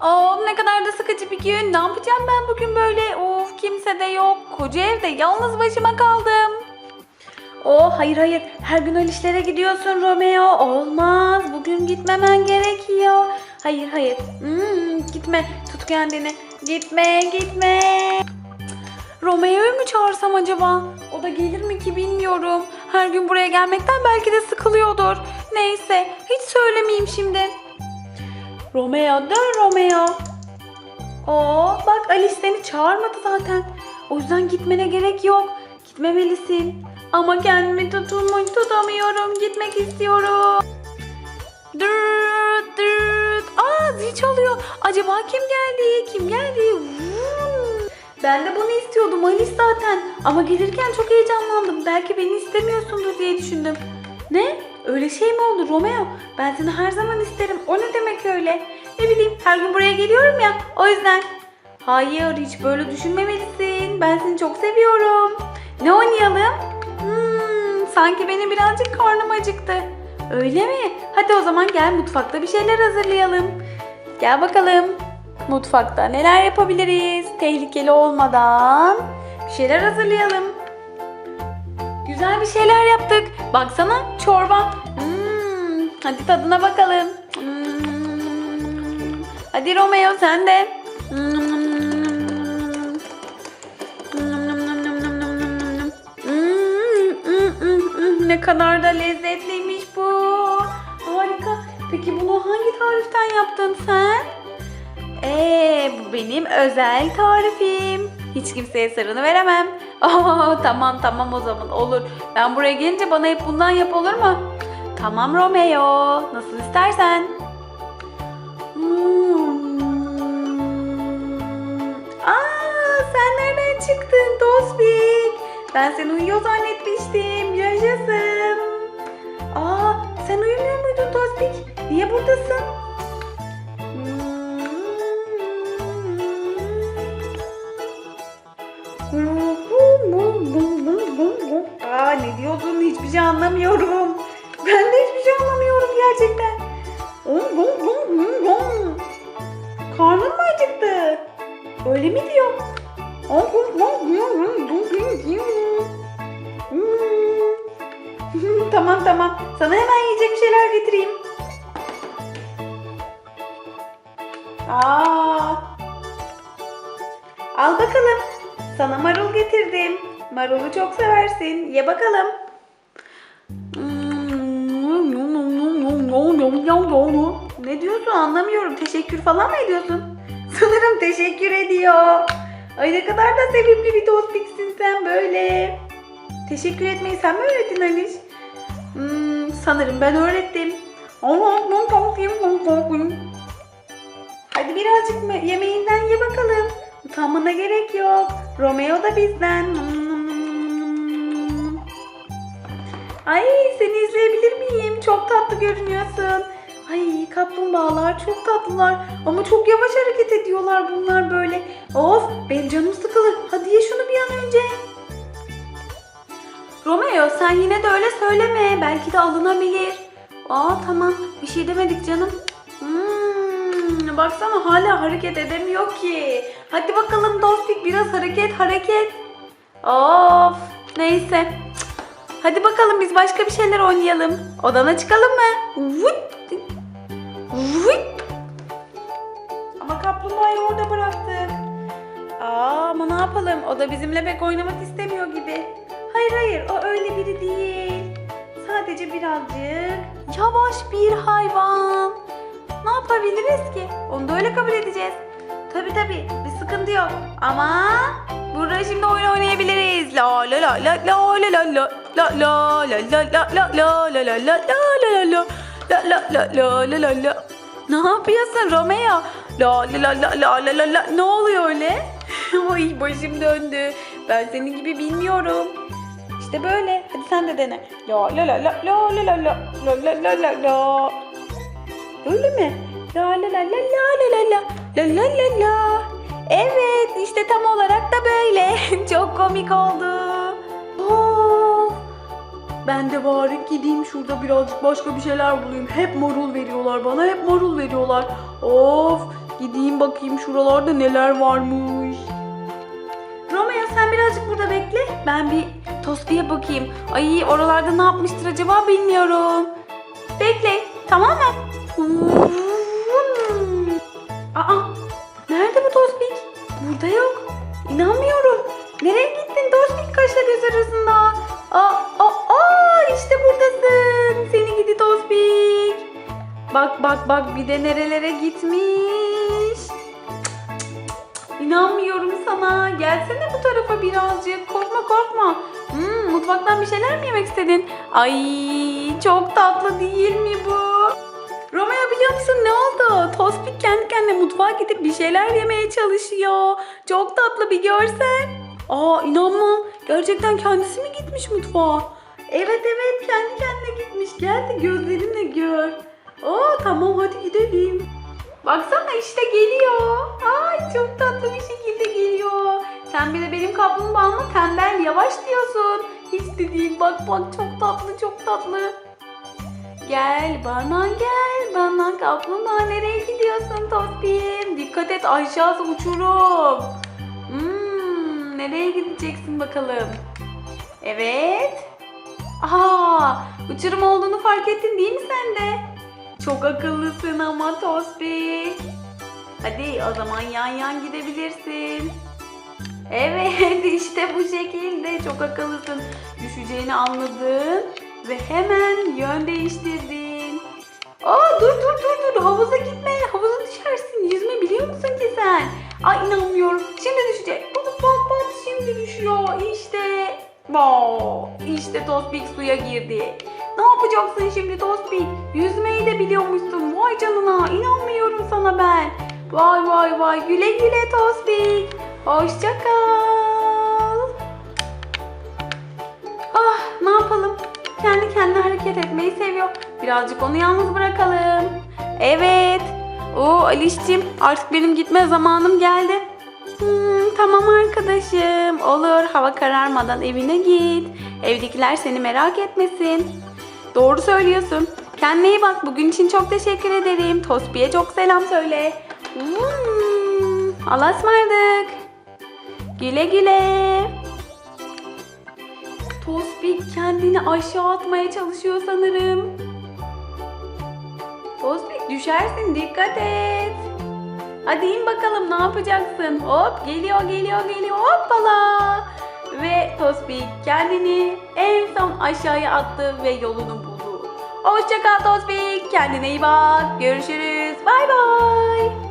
Of ne kadar da sıkıcı bir gün. Ne yapacağım ben bugün böyle? Of kimse de yok. Koca evde yalnız başıma kaldım. Oh hayır hayır. Her gün öyle işlere gidiyorsun Romeo. Olmaz. Bugün gitmemen gerekiyor. Hayır hayır. Hmm, gitme. Tut kendini. Gitme gitme. Romeo'yu mu çağırsam acaba? O da gelir mi ki bilmiyorum. Her gün buraya gelmekten belki de sıkılıyordur. Neyse hiç söylemeyeyim şimdi. Romeo dön Romeo. Oo bak Alice seni çağırmadı zaten. O yüzden gitmene gerek yok. Gitmemelisin. Ama kendimi tutulmuş tutamıyorum. Gitmek istiyorum. Dırt dırt. Aa zil çalıyor. Acaba kim geldi? Kim geldi? Ben de bunu istiyordum Alice zaten. Ama gelirken çok heyecanlandım. Belki beni istemiyorsundur diye düşündüm. Ne? Öyle şey mi oldu Romeo? Ben seni her zaman isterim. O ne demek öyle? Ne bileyim her gün buraya geliyorum ya. O yüzden. Hayır hiç böyle düşünmemelisin. Ben seni çok seviyorum. Ne oynayalım? Hmm, sanki benim birazcık karnım acıktı. Öyle mi? Hadi o zaman gel mutfakta bir şeyler hazırlayalım. Gel bakalım. Mutfakta neler yapabiliriz? Tehlikeli olmadan bir şeyler hazırlayalım. Güzel bir şeyler yaptık. Baksana çorba. Hmm, hadi tadına bakalım. Hmm, hadi Romeo sen de. Hmm, Hmm. Ne kadar da lezzetliymiş bu. Harika. Peki bunu hangi tariften yaptın sen? Ee, bu benim özel tarifim. Hiç kimseye sırrını veremem. Aa, tamam tamam o zaman olur. Ben buraya gelince bana hep bundan yap olur mu? Tamam Romeo. Nasıl istersen. Hmm. Aa, sen nereden çıktın Tosbik? Ben seni uyuyor zannetmiştim. Yaşasın. Aa, sen uyumuyor muydun Tosbik? Niye buradasın? Diyorsun hiçbir şey anlamıyorum. Ben de hiçbir şey anlamıyorum gerçekten. Karnın mı acıktı? Öyle mi diyor? tamam tamam. Sana hemen yiyecek bir şeyler getireyim. Aa. Al bakalım. Sana marul getirdim. Marulu çok seversin. Ye bakalım. Ne diyorsun anlamıyorum. Teşekkür falan mı ediyorsun? Sanırım teşekkür ediyor. Ay ne kadar da sevimli bir tospiksin sen böyle. Teşekkür etmeyi sen mi öğrettin Aliş? Hmm, sanırım ben öğrettim. Hadi birazcık yemeğinden ye bakalım. Utanmana gerek yok. Romeo da bizden. Ay seni izleyebilir miyim? Çok tatlı görünüyorsun. Ay kaplumbağalar çok tatlılar ama çok yavaş hareket ediyorlar bunlar böyle. Of benim canım sıkılır. Hadi ye şunu bir an önce. Romeo sen yine de öyle söyleme. Belki de alınabilir. Aa tamam bir şey demedik canım. Hmm, baksana hala hareket edemiyor ki. Hadi bakalım Dostik biraz hareket hareket. Of neyse. Hadi bakalım biz başka bir şeyler oynayalım. Odana çıkalım mı? Vut. Vut. Ama kaplumbağayı orada bıraktık. Aa, ama ne yapalım? O da bizimle pek oynamak istemiyor gibi. Hayır hayır o öyle biri değil. Sadece birazcık yavaş bir hayvan. Ne yapabiliriz ki? Onu da öyle kabul edeceğiz. Tabi tabi bir sıkıntı yok. Ama burada şimdi oyun oynayabiliriz. La la la la la la la la la la la la la la la la la la la la la la La la la la la. Ne yapıyorsun Romeo? La la la la la la la la. Ne oluyor öyle? Ay başım döndü. Ben senin gibi bilmiyorum. İşte böyle. Hadi sen de dene. La la la la la la la la la la la la. Öyle mi? La la la la la la la la la la la. Evet işte tam olarak da böyle. Çok komik oldu. Ben de bari gideyim şurada birazcık başka bir şeyler bulayım. Hep marul veriyorlar bana, hep marul veriyorlar. Of, Gideyim bakayım şuralarda neler varmış. Romeo sen birazcık burada bekle. Ben bir Tospi'ye bakayım. Ay oralarda ne yapmıştır acaba bilmiyorum. Bekle tamam mı? Aa nerede bu Tospik? Burada yok. Bak bak bir de nerelere gitmiş. İnanmıyorum sana. Gelsene bu tarafa birazcık. Korkma korkma. Hmm, mutfaktan bir şeyler mi yemek istedin? Ay çok tatlı değil mi bu? Romeo biliyor musun ne oldu? Tospik kendi kendine mutfağa gidip bir şeyler yemeye çalışıyor. Çok tatlı bir görsen. Aa inanmam. Gerçekten kendisi mi gitmiş mutfağa? Evet evet kendi kendine gitmiş. Gel de gözlerinle gör. Aa tamam hadi gidelim. Baksana işte geliyor. Ay çok tatlı bir şekilde geliyor. Sen bir de benim kaplumbağama tembel yavaş diyorsun. Hiç de değil bak bak çok tatlı çok tatlı. Gel bana gel bana kaplumbağa nereye gidiyorsun Tospim? Dikkat et aşağısı uçurum. Hmm, nereye gideceksin bakalım? Evet. Aa, uçurum olduğunu fark ettin değil mi sen de? Çok akıllısın ama Tospik. Hadi o zaman yan yan gidebilirsin. Evet işte bu şekilde çok akıllısın. Düşeceğini anladın ve hemen yön değiştirdin. Aa dur dur dur dur havuza gitme havuza düşersin yüzme biliyor musun ki sen? Ay inanmıyorum şimdi düşecek. Pat pat pat şimdi düşüyor işte. Wow, işte Tospik suya girdi. Yapacaksın şimdi Tospik? Yüzmeyi de biliyormuşsun. Vay canına inanmıyorum sana ben. Vay vay vay güle güle Tospik. Hoşça kal. Ah ne yapalım? Kendi kendine hareket etmeyi seviyor. Birazcık onu yalnız bırakalım. Evet. O Aliş'cim artık benim gitme zamanım geldi. Hmm, tamam arkadaşım. Olur hava kararmadan evine git. Evdekiler seni merak etmesin. Doğru söylüyorsun. Kendine iyi bak. Bugün için çok teşekkür ederim. Tospi'ye çok selam söyle. Hmm. Güle güle. Tospik kendini aşağı atmaya çalışıyor sanırım. Tospik düşersin dikkat et. Hadi in bakalım ne yapacaksın? Hop geliyor geliyor geliyor hoppala. Ve Tospik kendini en son aşağıya attı ve yolunu buldu. Hoşça kal Tospik. Kendine iyi bak. Görüşürüz. Bay bay.